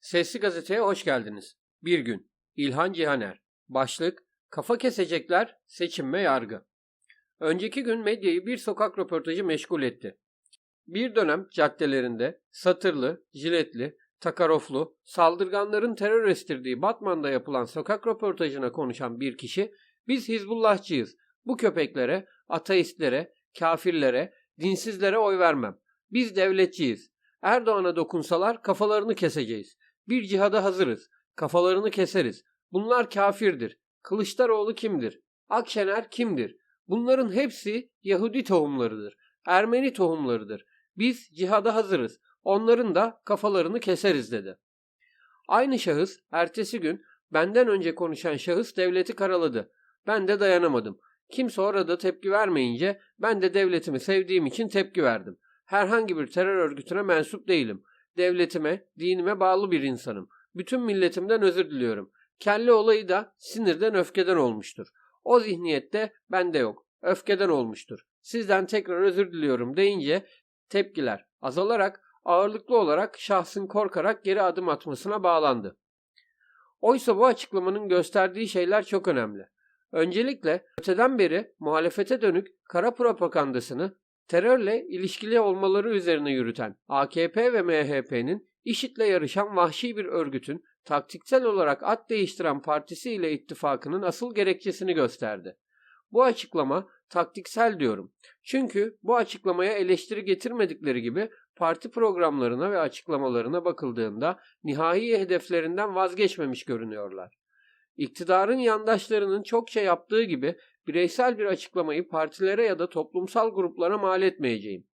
Sesli Gazete'ye hoş geldiniz. Bir gün. İlhan Cihaner. Başlık Kafa kesecekler, seçim ve yargı. Önceki gün medyayı bir sokak röportajı meşgul etti. Bir dönem caddelerinde satırlı, jiletli, takaroflu, saldırganların terör estirdiği Batman'da yapılan sokak röportajına konuşan bir kişi, biz Hizbullahçıyız, bu köpeklere, ateistlere, kafirlere, dinsizlere oy vermem. Biz devletçiyiz. Erdoğan'a dokunsalar kafalarını keseceğiz. Bir cihada hazırız. Kafalarını keseriz. Bunlar kafirdir. Kılıçdaroğlu kimdir? Akşener kimdir? Bunların hepsi Yahudi tohumlarıdır. Ermeni tohumlarıdır. Biz cihada hazırız. Onların da kafalarını keseriz dedi. Aynı şahıs ertesi gün benden önce konuşan şahıs devleti karaladı. Ben de dayanamadım. Kimse orada tepki vermeyince ben de devletimi sevdiğim için tepki verdim. Herhangi bir terör örgütüne mensup değilim. Devletime, dinime bağlı bir insanım. Bütün milletimden özür diliyorum. Kelle olayı da sinirden öfkeden olmuştur. O zihniyette bende yok. Öfkeden olmuştur. Sizden tekrar özür diliyorum deyince tepkiler azalarak ağırlıklı olarak şahsın korkarak geri adım atmasına bağlandı. Oysa bu açıklamanın gösterdiği şeyler çok önemli. Öncelikle öteden beri muhalefete dönük kara propagandasını terörle ilişkili olmaları üzerine yürüten AKP ve MHP'nin IŞİD'le yarışan vahşi bir örgütün taktiksel olarak at değiştiren partisi ile ittifakının asıl gerekçesini gösterdi. Bu açıklama taktiksel diyorum. Çünkü bu açıklamaya eleştiri getirmedikleri gibi parti programlarına ve açıklamalarına bakıldığında nihai hedeflerinden vazgeçmemiş görünüyorlar. İktidarın yandaşlarının çokça yaptığı gibi bireysel bir açıklamayı partilere ya da toplumsal gruplara mal etmeyeceğim.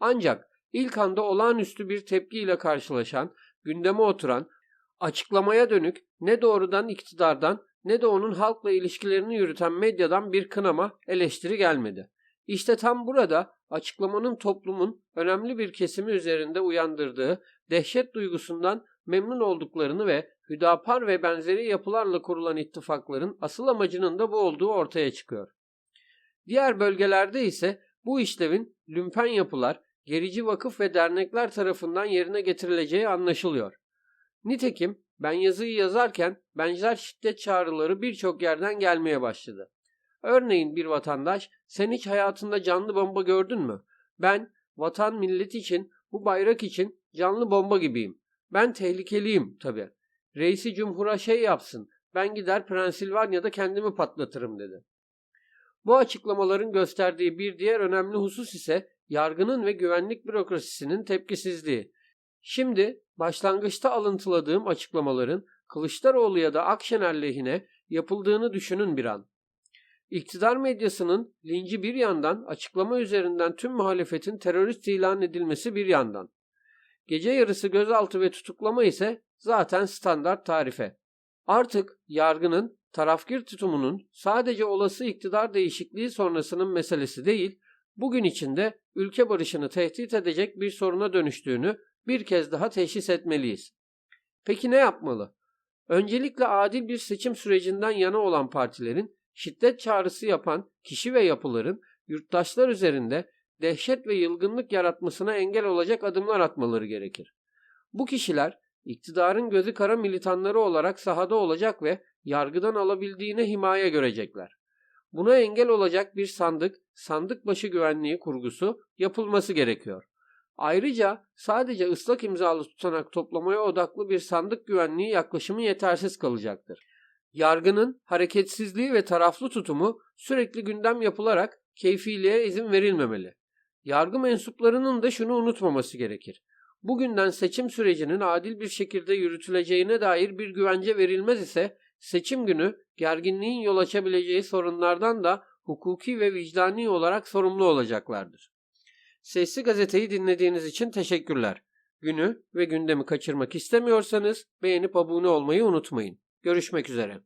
Ancak ilk anda olağanüstü bir tepkiyle karşılaşan, gündeme oturan, açıklamaya dönük ne doğrudan iktidardan ne de onun halkla ilişkilerini yürüten medyadan bir kınama, eleştiri gelmedi. İşte tam burada açıklamanın toplumun önemli bir kesimi üzerinde uyandırdığı dehşet duygusundan memnun olduklarını ve Hüdapar ve benzeri yapılarla kurulan ittifakların asıl amacının da bu olduğu ortaya çıkıyor. Diğer bölgelerde ise bu işlevin lümpen yapılar, gerici vakıf ve dernekler tarafından yerine getirileceği anlaşılıyor. Nitekim ben yazıyı yazarken benzer şiddet çağrıları birçok yerden gelmeye başladı. Örneğin bir vatandaş sen hiç hayatında canlı bomba gördün mü? Ben vatan millet için bu bayrak için canlı bomba gibiyim. Ben tehlikeliyim tabi. Reisi cumhura şey yapsın ben gider Pensilvanya'da kendimi patlatırım dedi. Bu açıklamaların gösterdiği bir diğer önemli husus ise yargının ve güvenlik bürokrasisinin tepkisizliği. Şimdi başlangıçta alıntıladığım açıklamaların Kılıçdaroğlu ya da Akşener lehine yapıldığını düşünün bir an. İktidar medyasının linci bir yandan açıklama üzerinden tüm muhalefetin terörist ilan edilmesi bir yandan. Gece yarısı gözaltı ve tutuklama ise zaten standart tarife. Artık yargının tarafgir tutumunun sadece olası iktidar değişikliği sonrasının meselesi değil, bugün içinde ülke barışını tehdit edecek bir soruna dönüştüğünü bir kez daha teşhis etmeliyiz. Peki ne yapmalı? Öncelikle adil bir seçim sürecinden yana olan partilerin şiddet çağrısı yapan kişi ve yapıların yurttaşlar üzerinde dehşet ve yılgınlık yaratmasına engel olacak adımlar atmaları gerekir. Bu kişiler iktidarın gözü kara militanları olarak sahada olacak ve yargıdan alabildiğine himaye görecekler. Buna engel olacak bir sandık, sandık başı güvenliği kurgusu yapılması gerekiyor. Ayrıca sadece ıslak imzalı tutanak toplamaya odaklı bir sandık güvenliği yaklaşımı yetersiz kalacaktır. Yargının hareketsizliği ve taraflı tutumu sürekli gündem yapılarak keyfiliğe izin verilmemeli. Yargı mensuplarının da şunu unutmaması gerekir. Bugünden seçim sürecinin adil bir şekilde yürütüleceğine dair bir güvence verilmez ise seçim günü gerginliğin yol açabileceği sorunlardan da hukuki ve vicdani olarak sorumlu olacaklardır. Sesli gazeteyi dinlediğiniz için teşekkürler. Günü ve gündemi kaçırmak istemiyorsanız beğenip abone olmayı unutmayın. Görüşmek üzere.